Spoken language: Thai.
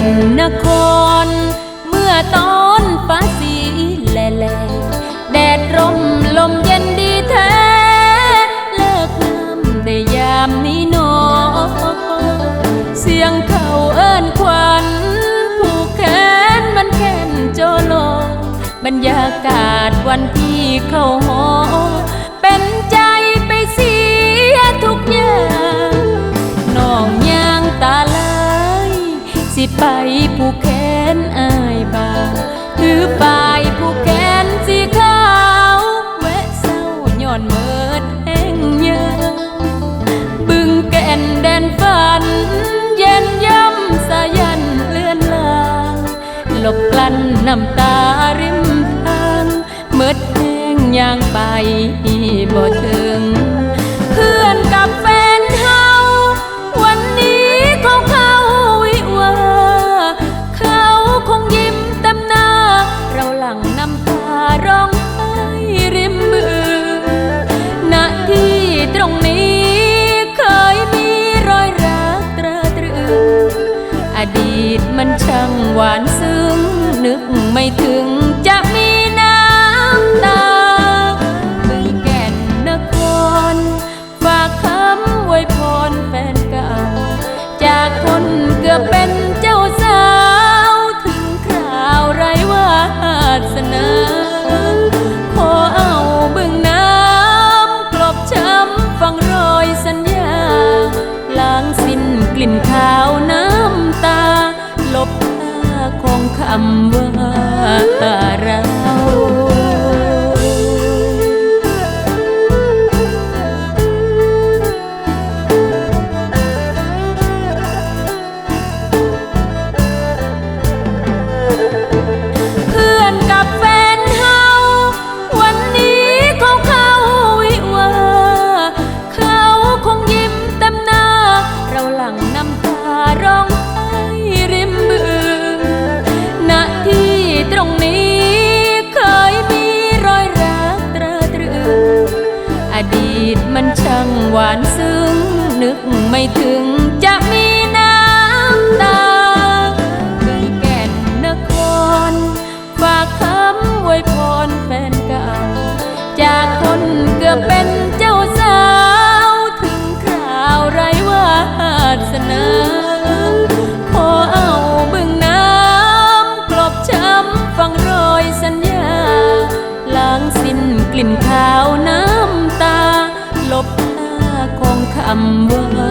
นนคร เมื่อตอนฟ้าสีแลแลแดดร่มลมเย็นดีแท้ เลิกงามได้ยามนี้หนอ เสียงเขาเอิ้นควันผูกแขนมันแค้นโจโลบรรยากาศวันที่เข้าหอ ผูกแขนอายบาถือปลายผูกแขนสีขาวแวะเศร้าย้อนเมิดแห้งยาบึงแก่นแดนฝัน เย็นย่ำสายันเลื่อนลางหลบกลั้นน้ำตาริมทางเมิดแห้งย่างไปบ่ถึงางหวานซึ้ง นึกไม่ถึงจะมีน้ำตาบึงแก่นนคร ฝากคำไว้พรแฟนเก่า จากคนเกือบเป็นเจ้าสาว ถึงคราวไรวาสนาขอเอาบึงน้ำกลบช้ำฟังรอยสัญญา ล้างสิ้นกลิ่นขาว ขอ หวานซึ้ง นึกไม่ถึงจะมีน้ำตาบึงแก่นนคร ฝากคำไว้พรแฟนเก่า จากคนเกือบเป็นเจ้าสาว ถึงคราวไรวาสนาขอเอาบึงน้ำกลบช้ำฟังรอยสัญญา ล้างสิ้นกลิ่นขา คำว่าเรา